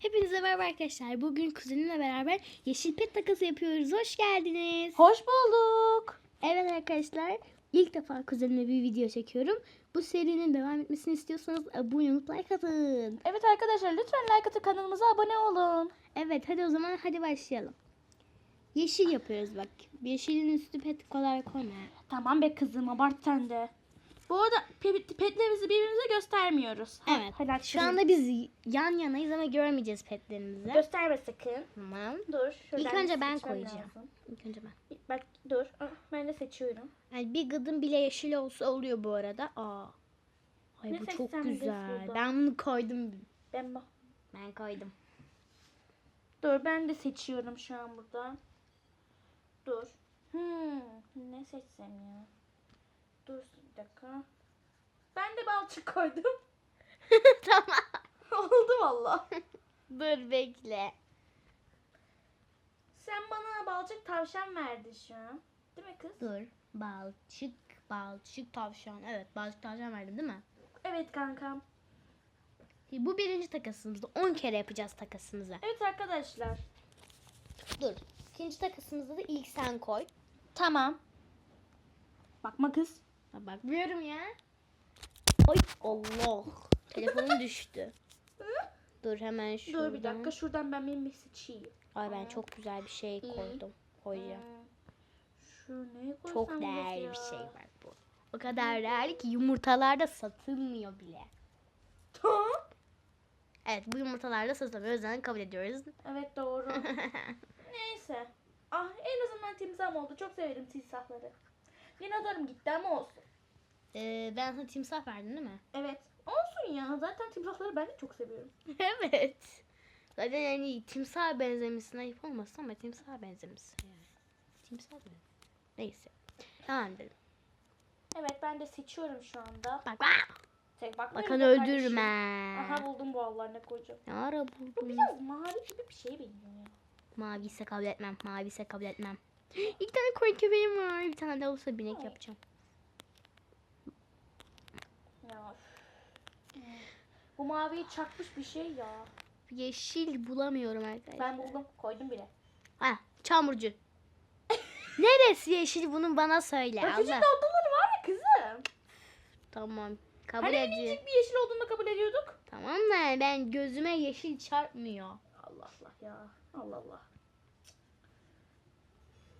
Hepinize merhaba arkadaşlar. Bugün kuzenimle beraber yeşil pet takası yapıyoruz. Hoş geldiniz. Hoş bulduk. Evet arkadaşlar. ilk defa kuzenimle bir video çekiyorum. Bu serinin devam etmesini istiyorsanız abone olup like atın. Evet arkadaşlar lütfen like atıp kanalımıza abone olun. Evet hadi o zaman hadi başlayalım. Yeşil yapıyoruz bak. Yeşilin üstü pet kolay koyma. Tamam be kızım abart sen de. Bu arada pe- petlerimizi birbirimize göstermiyoruz. Evet. hadi Şu anda biz yan yanayız ama görmeyeceğiz petlerimizi. Gösterme sakın. Tamam. Dur. şuradan İlk önce ben koyacağım. lazım. İlk önce ben. Bak dur. Ah, Ben de seçiyorum. Yani bir gıdım bile yeşil olsa oluyor bu arada. Aa. Ay Ne bu çok güzel. Ben bunu koydum. Ben bak. Ben koydum. Dur ben de seçiyorum şu an burada. Dur. Hmm, ne seçsem ya? Dur bir dakika. Ben de balçık koydum. tamam. Oldu valla. Dur bekle. Sen bana balçık tavşan verdin şu an. Değil mi kız? Dur. Balçık, balçık tavşan. Evet balçık tavşan verdim değil mi? Evet kankam. Bu birinci takasımızda 10 kere yapacağız takasımızı. Evet arkadaşlar. Dur. İkinci takasımızda da ilk sen koy. Tamam. Bakma kız. Bakmıyorum ya. Ay Allah. Telefonum düştü. Dur hemen şuradan. Dur bir dakika şuradan ben benim bir seçeyim. Ay ben çok güzel bir şey koydum. Koyacağım. Hmm. Şu ne koysam Çok değerli ya? bir şey var bu. O kadar değerli ki yumurtalarda satılmıyor bile. Tamam. Evet bu yumurtalarda satılmıyor. O yüzden kabul ediyoruz. Evet doğru. Neyse. Ah en azından timsahım oldu. Çok severim timsahları. Dinozorum gitti ama olsun. Ee, ben sana timsah verdim değil mi? Evet. Olsun ya. Zaten timsahları ben de çok seviyorum. evet. Zaten yani timsah benzemişsin ayıp olmasın ama timsah benzemişsin yani. Timsah mı? Neyse. Tamam dedim. Evet ben de seçiyorum şu anda. Bak bak. Tek Bakanı da öldürürüm ha. Aha buldum bu Allah ne koyacağım. Ne ara Bu buldun? biraz mavi gibi bir şey benziyor ya. Mavi ise kabul etmem. Mavi ise kabul etmem. İlk tane koyun köpeğim var. Bir tane daha olsa binek yapacağım. Ya. Bu maviyi çakmış bir şey ya. Yeşil bulamıyorum arkadaşlar. Ben buldum. Koydum bile. Ha, çamurcu. Neresi yeşil bunun bana söyle. Öpücük Allah. noktaları var ya kızım. Tamam. Kabul Hani ediyorum. minicik bir yeşil olduğunu kabul ediyorduk. Tamam da ben gözüme yeşil çarpmıyor. Allah Allah ya. Allah Allah.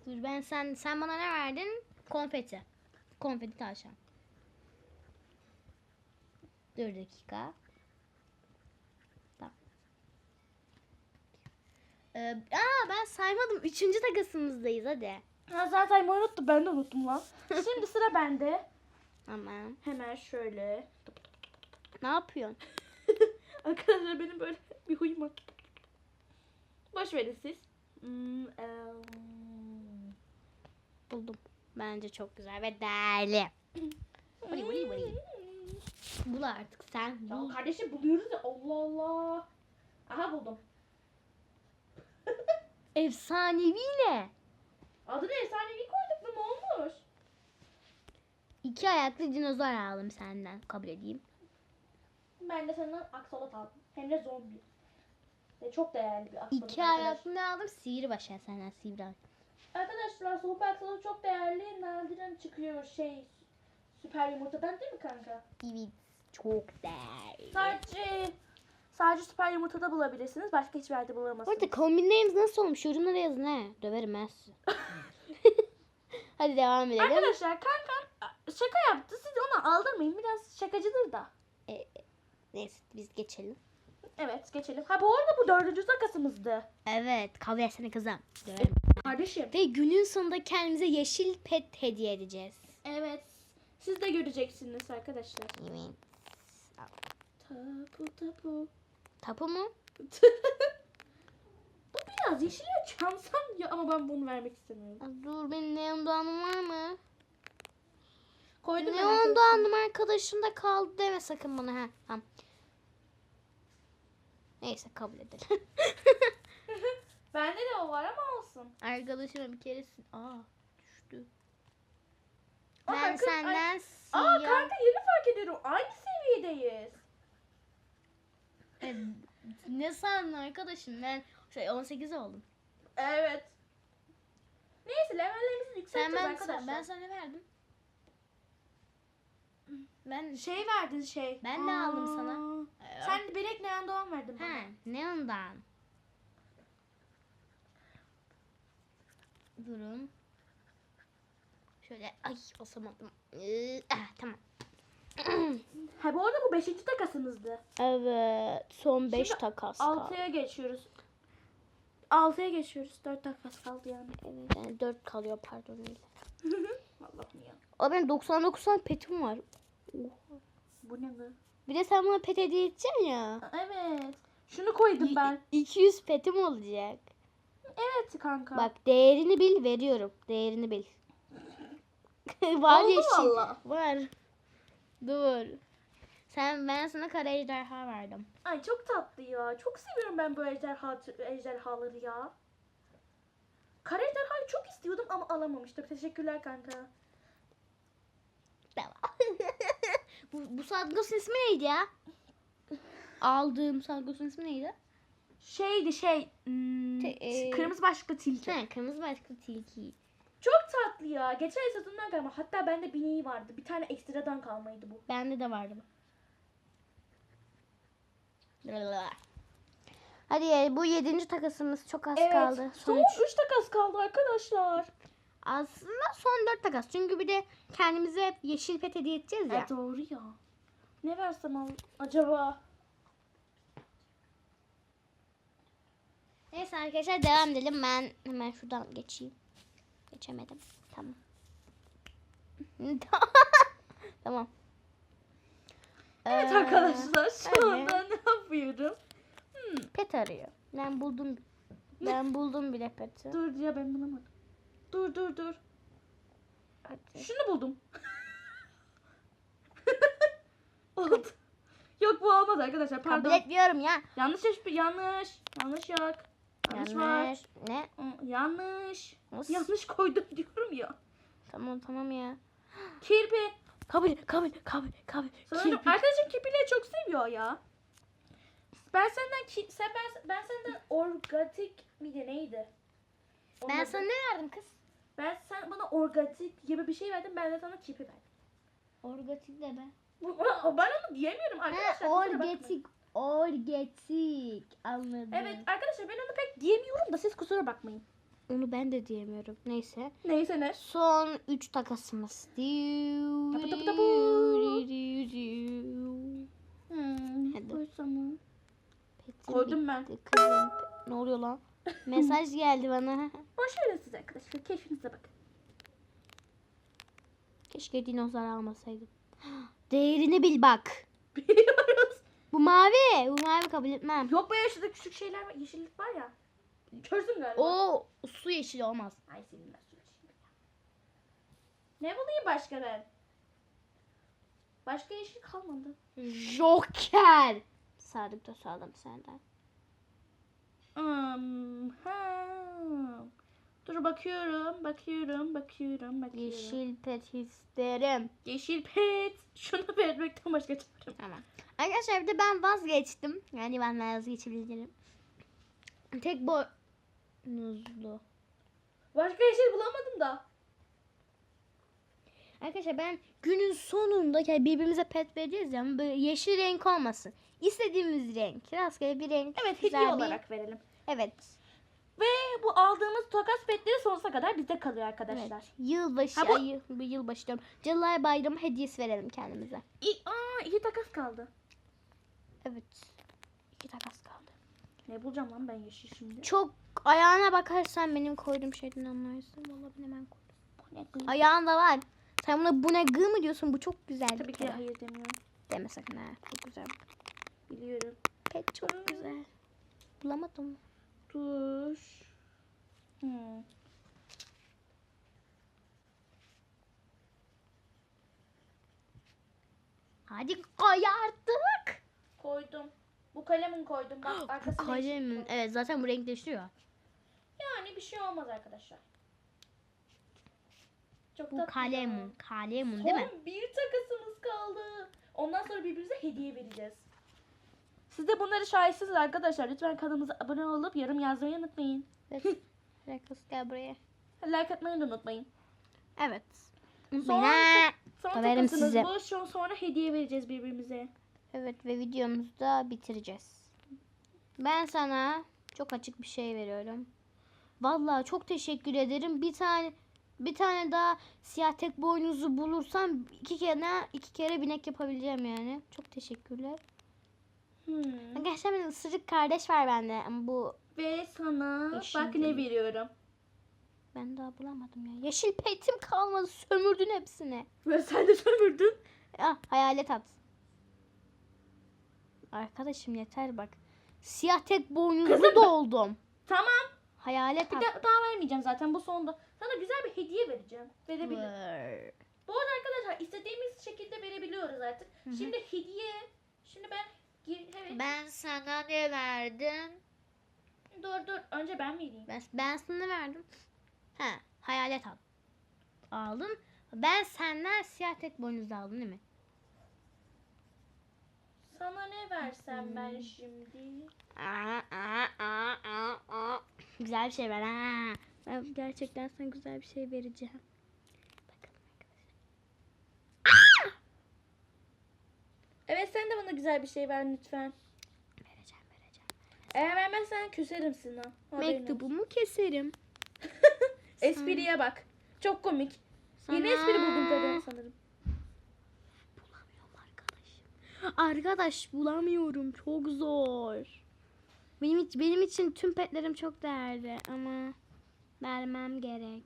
Dur ben sen sen bana ne verdin? Konfeti. Konfeti tavşan. Dur dakika. Tamam. Ee, aa ben saymadım. Üçüncü takasımızdayız hadi. Ha, zaten unuttum. Ben de unuttum lan. Şimdi sıra bende. Tamam. Hemen şöyle. Ne yapıyorsun? Arkadaşlar benim böyle bir huyum var. Boş verin siz. Hmm, em, Buldum. Bence çok güzel ve değerli. Vali, vali, vali. Bul artık sen. Ya Bul. kardeşim buluyoruz ya Allah Allah. Aha buldum. Efsanevi ne? Adını efsanevi koyduk mu olmuş? İki ayaklı dinozor aldım senden. Kabul edeyim. Ben de senden aksolot aldım. Hem de zombi. Ve çok değerli bir aksolot. İki ayaklı ne aldım? Sihirbaş ya senden sihirbaş. Arkadaşlar soğuk aksolot çok değerli. Nadiren çıkıyor şey süper yumurtadan değil mi kanka? Evet. Çok değerli. Sadece sadece süper yumurtada bulabilirsiniz. Başka hiçbir yerde bulamazsınız. Orada kombinlerimiz nasıl olmuş? Yorumlara yazın he. Döverim ben sizi. Hadi devam edelim. Arkadaşlar kankam şaka yaptı. Siz onu aldırmayın. Biraz şakacıdır da. E, neyse biz geçelim. Evet geçelim. Ha bu arada bu dördüncü takasımızdı. Evet kabul etsene kızım. Döverim. Kardeşim. Ve günün sonunda kendimize yeşil pet hediye edeceğiz. Evet. Siz de göreceksiniz arkadaşlar. Evet. Tapu tapu. Tapu mu? Bu biraz yeşile çansam ya ama ben bunu vermek istemiyorum. Dur benim neon doğanım var mı? Koydum Neon doğanım arkadaşımda kaldı deme sakın bana ha. Tamam. Neyse kabul edelim. Bende de o var ama olsun. Arkadaşıma bir keresin. Aa düştü. Aa, Ben kız- senden Aa siyah. kanka yeni fark ediyorum. Aynı seviyedeyiz. Evet, Ne sandın arkadaşım? Ben şey 18 oldum. Evet. Neyse levellerimizi yükselteceğiz ben, arkadaşlar. sen, ben sana verdim? Ben Şey verdin şey. Ben ne aldım sana? Aa, Sen Bilek Neyan Doğan verdin bana. He, ne Durun. Şöyle ay basamadım. Ee, ah, tamam. Ha bu arada bu 5. takasımızdı. Evet, son 5 Şimdi takas kaldı. 6'ya geçiyoruz. 6'ya geçiyoruz. 4 takas kaldı yani. Evet, yani 4 kalıyor pardon. Allah'ım ya. O benim 99 tane petim var. Bu ne be? Bir de sen bana pet hediye edeceksin ya. Evet. Şunu koydum ben. 200 petim olacak. Evet kanka. Bak değerini bil veriyorum. Değerini bil. var Oldu yeşil. valla. Var. Dur. Sen ben sana kara ejderha verdim. Ay çok tatlı ya. Çok seviyorum ben bu ejderha, ejderhaları ya. Kara ejderhayı çok istiyordum ama alamamıştım. Teşekkürler kanka. Tamam. bu, bu sargosun ismi neydi ya? Aldığım sargosun ismi neydi? Şeydi şey. hmm, Te- e- kırmızı başlıklı tilki. He, kırmızı başlıklı tilki. Çok tatlı ya. Geçen ay satından kalma. Hatta bende bineği vardı. Bir tane ekstradan kalmaydı bu. Bende de vardı bu. Hadi ya, bu yedinci takasımız çok az Evet. kaldı. Son Son üç. 3 takas kaldı arkadaşlar. Aslında son dört takas. Çünkü bir de kendimize yeşil pet hediye edeceğiz ya. E, doğru ya. Ne versem al- acaba? Neyse arkadaşlar devam edelim. Ben hemen şuradan geçeyim. Geçemedim. Tamam. tamam. Evet Ee, arkadaşlar şu hadi. anda ne yapıyorum? Pet arıyor. Ben buldum. Ben buldum bile peti. Dur ya ben bulamadım. Dur dur dur. Hadi. Şunu buldum. Oldu. Yok bu olmadı arkadaşlar pardon. Kabul etmiyorum ya. Yanlış yaş yanlış. Yanlış yok. Yanlış, var. Ne? Yanlış. Nasıl? Yanlış koydum diyorum ya. Tamam tamam ya. Kirpi. Kabul kabul kabul kabul. Sanırım Kirpi. arkadaşım kirpileri çok seviyor ya. Ben senden ki, sen ben, ben senden orgatik bir de neydi? Onun Ben sana ne verdim kız? ben sen bana orgatik gibi bir şey verdin ben de sana kirpi verdim. Orgatik de be. Bu- Ben onu diyemiyorum arkadaşlar. Ha, bakmayın. Orgetik. Anladım. Evet arkadaşlar ben onu pek diyemiyorum da siz kusura bakmayın. Onu ben de diyemiyorum. Neyse. Neyse ne? Son 3 takasımız. Tapu tapu tapu. Hmm, Hadi. koysam Koydum ben. kızım. Ne oluyor lan? Mesaj geldi bana. Boş verin siz arkadaşlar. Keyfinize bakın. Keşke dinozor almasaydım. Değerini bil bak. Biliyoruz. Bu mavi. Bu mavi kabul etmem. Yok be şurada küçük şeyler var. Yeşillik var ya. Körsün galiba. O su yeşil olmaz. Ay senin ya. Ne bulayım başka ben? Başka yeşil kalmadı. Joker. Sadık da sağlam senden. Ha. Dur bakıyorum, bakıyorum, bakıyorum, bakıyorum. Yeşil pet isterim. Yeşil pet. Şunu vermekten başka çarem. Tamam. Arkadaşlar bir de ben vazgeçtim. Yani ben vazgeçebilirim. Tek boynuzlu. Başka yeşil bulamadım da. Arkadaşlar ben günün sonunda yani birbirimize pet vereceğiz ya böyle yeşil renk olmasın. İstediğimiz renk. Rastgele bir renk. Evet hediye bir- olarak verelim. Evet. Ve bu aldığımız takas petleri sonsuza kadar bizde kalıyor arkadaşlar. evet. Yılbaşı, Ha, bu- ay, bu yılbaşı diyorum. Cadılar Bayramı hediyesi verelim kendimize. İ- aa, iki takas kaldı. Evet. İki takas kaldı. Ne bulacağım lan ben yeşil şimdi? Çok ayağına bakarsan benim koyduğum şeyden anlarsın. Vallahi ben hemen koydum. Ayağında var. Sen buna bu ne gı mı diyorsun? Bu çok güzel. Tabii ki hayır demiyorum. Deme sakın ha. Çok güzel. Biliyorum. Pet çok güzel. Bulamadım. Dur. Hmm. Hadi koy artık. Koydum. Bu kalemin koydum. Bak Bu arkasında kalemin. Evet zaten bu renkleşiyor. Yani bir şey olmaz arkadaşlar. Çok Bu ya. Kalemun değil mi? Son bir takasımız kaldı. Ondan sonra birbirimize hediye vereceğiz. Siz de bunları şahitsiniz arkadaşlar. Lütfen kanalımıza abone olup yorum yazmayı unutmayın. Evet. Rekus gel buraya. Like atmayı da unutmayın. Evet. Sonra- Bana. Son Haberim size. bu. Şu sonra hediye vereceğiz birbirimize. Evet ve videomuzu da bitireceğiz. Ben sana çok açık bir şey veriyorum. Vallahi çok teşekkür ederim. Bir tane bir tane daha siyah tek boynuzu bulursam iki kere iki kere binek yapabileceğim yani. Çok teşekkürler. Hmm. Arkadaşlar benim ısırık kardeş var bende ama bu Ve sana Yeşil bak ne değil. veriyorum. ben daha bulamadım ya. Yeşil petim kalmadı. Sömürdün hepsini. Ve sen de sömürdün. Ah hayalet at. Arkadaşım yeter bak. Siyah tek boynuzlu da oldum. Tamam. Hayalet Bir at. de daha vermeyeceğim zaten bu sonda. Sana güzel bir hediye vereceğim. Verebilirim. Bu arada arkadaşlar istediğimiz şekilde verebiliyoruz artık. Şimdi hediye. Şimdi ben gir evet. Ben sana ne verdim? Dur dur önce ben vereyim. Ben, ben sana verdim. Ha, hayalet al. Aldın. Ben senden siyah tek boynuzlu aldım değil mi? Sana ne versem ben şimdi? Aa, aa, aa, aa, aa. Güzel bir şey ver ha. Ben gerçekten sana güzel bir şey vereceğim. Bakalım arkadaşlar. Evet sen de bana güzel bir şey ver lütfen. Vereceğim vereceğim. Eğer vermezsen küserim sana. Haberin. Mektubumu keserim. Espriye bak. Çok komik. Yeni Sana- espri buldum tabii sanırım. Bulamıyorum arkadaşım. Arkadaş bulamıyorum. Çok zor. Benim, benim için tüm petlerim çok değerli ama vermem gerek.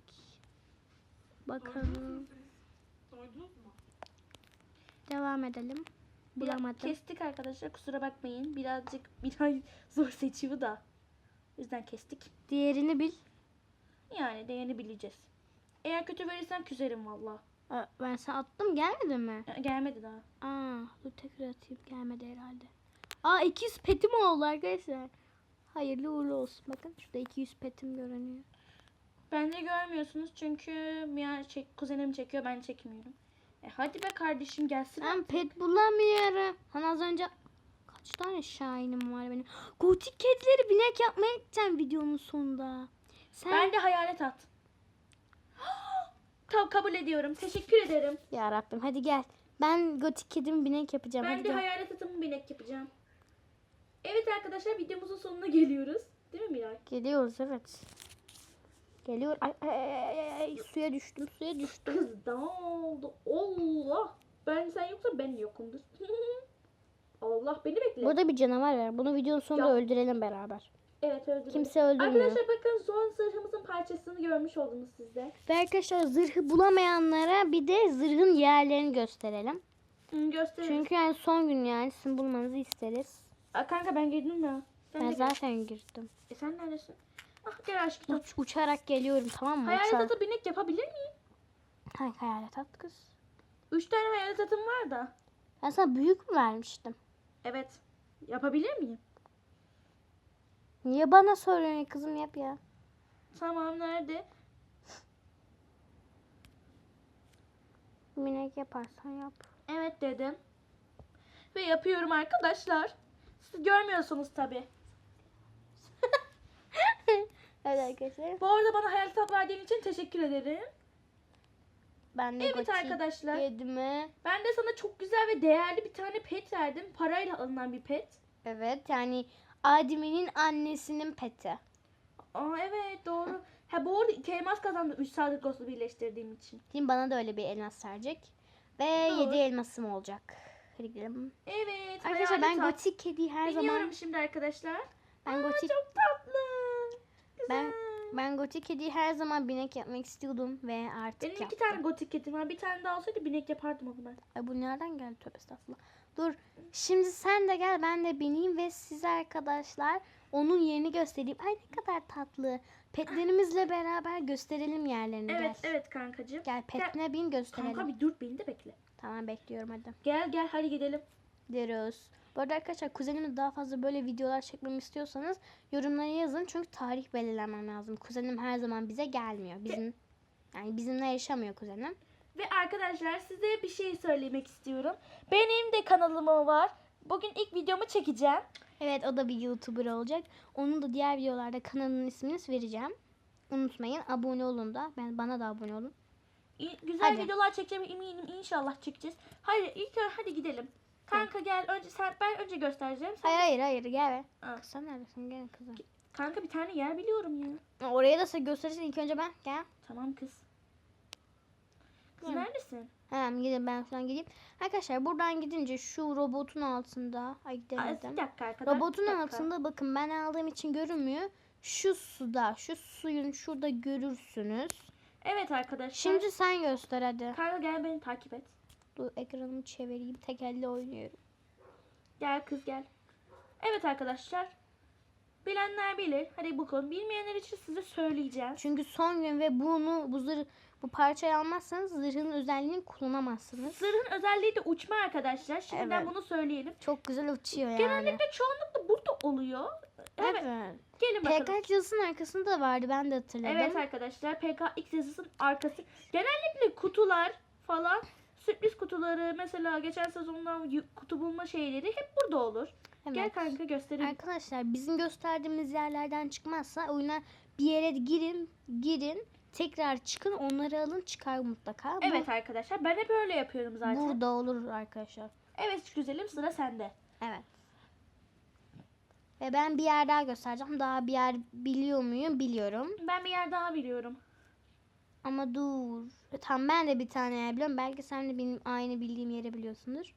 Bakalım. Devam edelim. Bulamadım. kestik arkadaşlar kusura bakmayın. Birazcık biraz zor seçiyor da. O yüzden kestik. Diğerini bil. Yani değerini bileceğiz. Eğer kötü verirsen küserim valla. Ben sana attım gelmedi mi? Gelmedi daha. Aa, dur tekrar atayım gelmedi herhalde. Aa 200 petim oldu arkadaşlar. Hayırlı uğurlu olsun. Bakın şurada 200 petim görünüyor. Bence görmüyorsunuz çünkü Mia çek, kuzenim çekiyor ben çekmiyorum. E hadi be kardeşim gelsin. Ben pet bulamıyorum. Hani az önce kaç tane şahinim var benim. Gotik kedileri binek yapmaya gideceğim videonun sonunda. Sen Ben de hayalet at. Tamam kabul ediyorum. Teşekkür ederim. ya Rabbim hadi gel. Ben gotik kedimi binek yapacağım. Ben hadi de gel. hayalet atımı binek yapacağım. Evet arkadaşlar videomuzun sonuna geliyoruz. Değil mi Miray? Geliyoruz evet. Geliyor. Ay, ay, ay, ay, ay, suya düştüm suya düştüm. Kız oldu? Allah. Ben sen yoksa ben yokumdur. Allah beni bekle. Burada bir canavar var. Bunu videonun sonunda Ya. öldürelim beraber. Evet öldürdüm. Kimse öldürmüyor. Arkadaşlar bakın son zırhımızın parçasını görmüş oldunuz siz de. Ve arkadaşlar zırhı bulamayanlara bir de zırhın yerlerini gösterelim. Hı, gösterin. Çünkü yani son gün yani sizin bulmanızı isteriz. Aa, kanka ben girdim ya. Sen Ben zaten girdim. E sen neredesin? Ah gel aşkım. Uç, uçarak geliyorum tamam mı? Hayalet Uçarak. atı binek yapabilir miyim? Hay, hayalet at kız. Üç tane hayalet atım var da. Ben sana büyük mü vermiştim? Evet. Yapabilir miyim? Niye bana soruyorsun kızım yap ya. Tamam nerede? Minek yaparsan yap. Evet dedim. Ve yapıyorum arkadaşlar. Siz görmüyorsunuz tabi. evet arkadaşlar. Bu arada bana hayalet at verdiğin için teşekkür ederim. Ben de Evet arkadaşlar. kedimi. Ben de sana çok güzel ve değerli bir tane pet verdim. Parayla alınan bir pet. Evet yani Adem'in annesinin peti. Aa evet doğru. Ha bu arada iki elmas kazandım 3 Sadık Ghost'u birleştirdiğim için. Şimdi bana da öyle bir elmas verecek. Ve Doğru. 7 elmasım olacak. Hadi gidelim. Evet. Arkadaşlar ben gotik kediyi her Biniyorum zaman şimdi arkadaşlar. ben Aa, gotik çok tatlı. Güzel. Ben- ben gotik kediyi her zaman binek yapmak istiyordum ve artık Benim iki yaptım. tane gotik kedim var. Bir tane daha olsaydı binek yapardım onu ben. Ay bu nereden geldi tövbe estağfurullah. Dur şimdi sen de gel ben de bineyim ve size arkadaşlar onun yerini göstereyim. Ay ne kadar tatlı. Petlerimizle beraber gösterelim yerlerini Evet gel. evet kankacığım. Gel petine bin gösterelim. Kanka bir dur beni de bekle. Tamam bekliyorum hadi. Gel gel hadi gidelim. Diyoruz. Bu arada arkadaşlar kuzenimle daha fazla böyle videolar çekmemi istiyorsanız yorumlara yazın. Çünkü tarih belirlemem lazım. Kuzenim her zaman bize gelmiyor. Bizim yani bizimle yaşamıyor kuzenim. Ve arkadaşlar size bir şey söylemek istiyorum. Benim de kanalım var. Bugün ilk videomu çekeceğim. Evet o da bir YouTuber olacak. Onun da diğer videolarda kanalının ismini vereceğim. Unutmayın abone olun da. Ben bana da abone olun. İyi- Güzel Hadi. videolar çekeceğime eminim. İnşallah çekeceğiz. Hayır ilk önce hadi gidelim. Kanka gel önce sen ben önce göstereceğim. Sen Hayır hayır hayır gel be. Aa. Neredesin? Gel kızım. Kanka bir tane yer biliyorum ya. Oraya da sen gösterirsin ilk önce ben. Gel. Tamam kız. Kız Hı. neredesin? Hemen gidin ben şuradan gideyim. Arkadaşlar buradan gidince şu robotun altında. Ay Aa, gidemedim. bir dakika arkadaşlar. Robotun bir dakika. altında bakın ben aldığım için görünmüyor. Şu suda, şu suyun şurada görürsünüz. Evet arkadaşlar. Şimdi sen göster hadi. Kanka gel beni takip et. Dur ekranımı çevireyim. Tek elle oynuyorum. Gel kız gel. Evet arkadaşlar. Bilenler bilir. Hadi bakalım. Bilmeyenler için size söyleyeceğim. Çünkü son gün ve bunu bu zırh bu parçayı almazsanız zırhın özelliğini kullanamazsınız. Zırhın özelliği de uçma arkadaşlar. Şimdiden Evet. bunu söyleyelim. Çok güzel uçuyor yani. Genellikle çoğunlukla burada oluyor. Evet. Evet. Gelin bakalım. PK yazısının arkasında da vardı ben de hatırladım. Evet arkadaşlar PKX yazısının arkası. Genellikle kutular falan sürpriz kutuları mesela geçen sezondan kutu bulma şeyleri hep burada olur. Evet. Gel kanka göstereyim. Arkadaşlar bizim gösterdiğimiz yerlerden çıkmazsa oyuna bir yere girin, girin, tekrar çıkın, onları alın, çıkar mutlaka. Bu Evet arkadaşlar ben hep öyle yapıyorum zaten. Burada olur arkadaşlar. Evet güzelim sıra sende. Evet. Ve ben bir yer daha göstereceğim. Daha bir yer biliyor muyum? Biliyorum. Ben bir yer daha biliyorum. Ama dur. E, Tamam ben de bir tane yer biliyorum. Belki sen de benim aynı bildiğim yeri biliyorsundur.